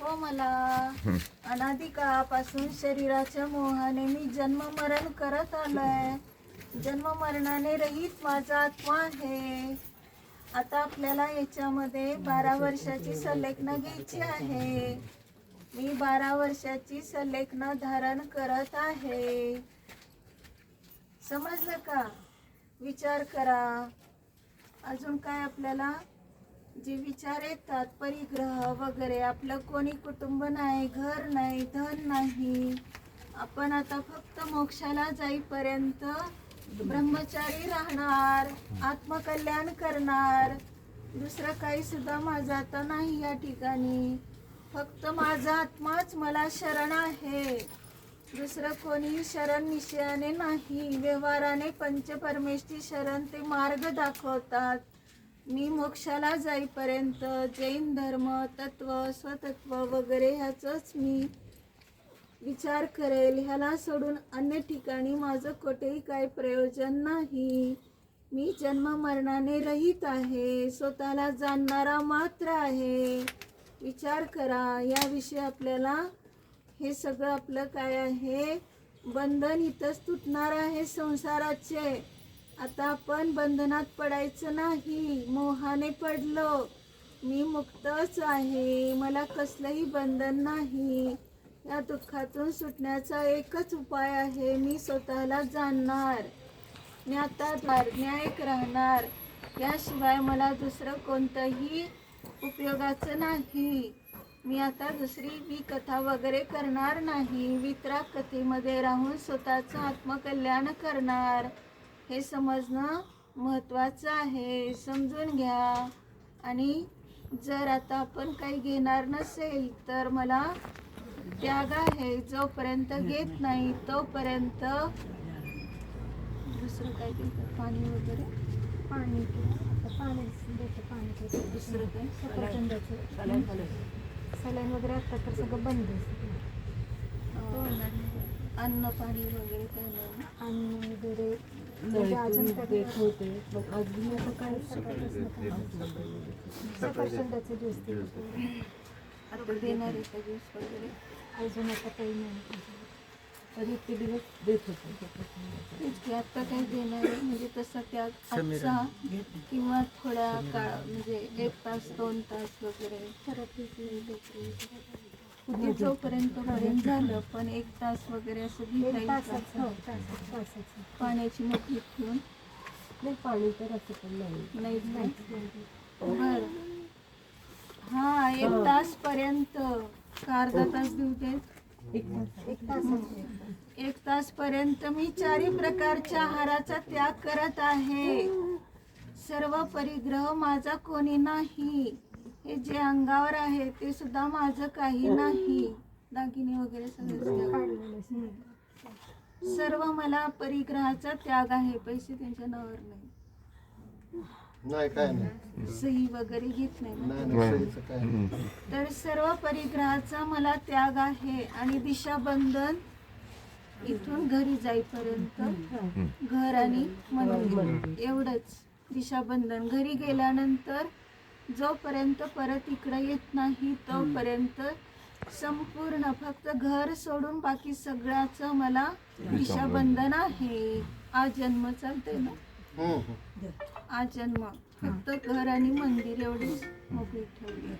हो मला अनादिकाळापासून शरीराच्या मोहाने मी जन्म मरण करत आलोय. जन्म मरणाने रहित माझा आत्मा आहे. आता आपल्याला याच्यामध्ये बारा वर्षाची संलेखना घ्यायची आहे. मी बारा वर्षाची संलेखना धारण करत आहे. समजलं का? विचार करा. अजून काय आपल्याला जे विचार येतात परिग्रह वगैरे आपलं कोणी कुटुंब नाही घर नाही धन नाही आपण आता फक्त मोक्षाला जाईपर्यंत ब्रह्मचारी राहणार आत्मकल्याण करणार. दुसरं काही सुद्धा माझं आता नाही या ठिकाणी. फक्त माझा आत्माच मला शरण आहे. दुसरं कोणी शरण निश्चयाने नाही. व्यवहाराने पंचपरमेशची शरण ते मार्ग दाखवतात. मी मोक्षाला जाईपर्यंत जैन धर्म तत्व स्वतत्व वगैरे ह्याचंच मी विचार करेल. ह्याला सोडून अन्य ठिकाणी माझं कुठेही काय प्रयोजन नाही. मी जन्म मरणाने रहित आहे. स्वतःला जाणणारा मात्र आहे. विचार करा. याविषयी आपल्याला हे सगळं आपलं काय आहे? बंधन इथंच तुटणार आहे संसाराचे. आता आपण बंधनात पडायचं नाही. मोहाने पडलो. मी मुक्तच आहे. मला कसलंही बंधन नाही. या दुःखातून सुटण्याचा एकच उपाय आहे. मी स्वतःला जाणणार. ज्ञाताद्वार न्यायक राहणार. याशिवाय मला दुसरं कोणतंही उपयोगाचं नाही. मी आता दुसरी मी कथा वगैरे करणार नाही. वितराग कथेमध्ये राहून स्वतःचं आत्मकल्याण करणार. हे समजणं महत्त्वाचं आहे. समजून घ्या. आणि जर आता आपण काही घेणार नसेल तर मला त्याग आहे. जोपर्यंत घेत नाही तोपर्यंत दुसरं काय देतात पाणी वगैरे? पाणी आता पाणीच देतं पाणी. दुसरं काय? सफरचंदाचं. सलाईन वगैरे आता तर सगळं बंद. अं, अन्न पाणी वगैरे काय? म्हणजे अजून काही सकाळी सकाळपासून काही नाही. सफरचंदाचं ज्यूस देतो आता देणार आहे का ज्यूस वगैरे? अजून आता काही नाही. तेच की आता काही देणार आहे? म्हणजे तसं त्या आजचा किंवा थोड्या काळ म्हणजे एक तास दोन तास वगैरे. परत जोपर्यंत झालं पण एक तास वगैरे असं घेता एक येईल तासाच का? हो तासाच तासाच पाण्याची मोठी ठेवून. नाही पाणी तर असं पण नाही. नाही नाही. बर. हा एक तास पर्यंत का अर्धा तास देऊ देत एक तासाच एक तास पर्यंत मी चारी प्रकारच्या आहाराचा त्याग करत आहे. सर्व परिग्रह माझा कोणी नाही. हे जे अंगावर आहे ते सुद्धा माझं काही नाही. दागिने वगैरे सगळं. सर्व मला परिग्रहाचा त्याग आहे. पैसे त्यांच्या नावावर नाही. नाही काय नाही. सही वगैरे घेत नाही. तर सर्व परिग्रहाचा मला त्याग आहे आणि दिशाबंधन इथून घरी जाईपर्यंत घर आणि मंदिर. एवढंच. दिशाबंधन. घरी गेल्यानंतर जोपर्यंत परत इकडं येत नाही तोपर्यंत संपूर्ण फक्त घर सोडून बाकी सगळ्याचं मला दिशाबंधन आहे. आज जन्म चालतंय ना. आज जन्म. फक्त घर आणि मंदिर एवढेच मोकळी ठेवली.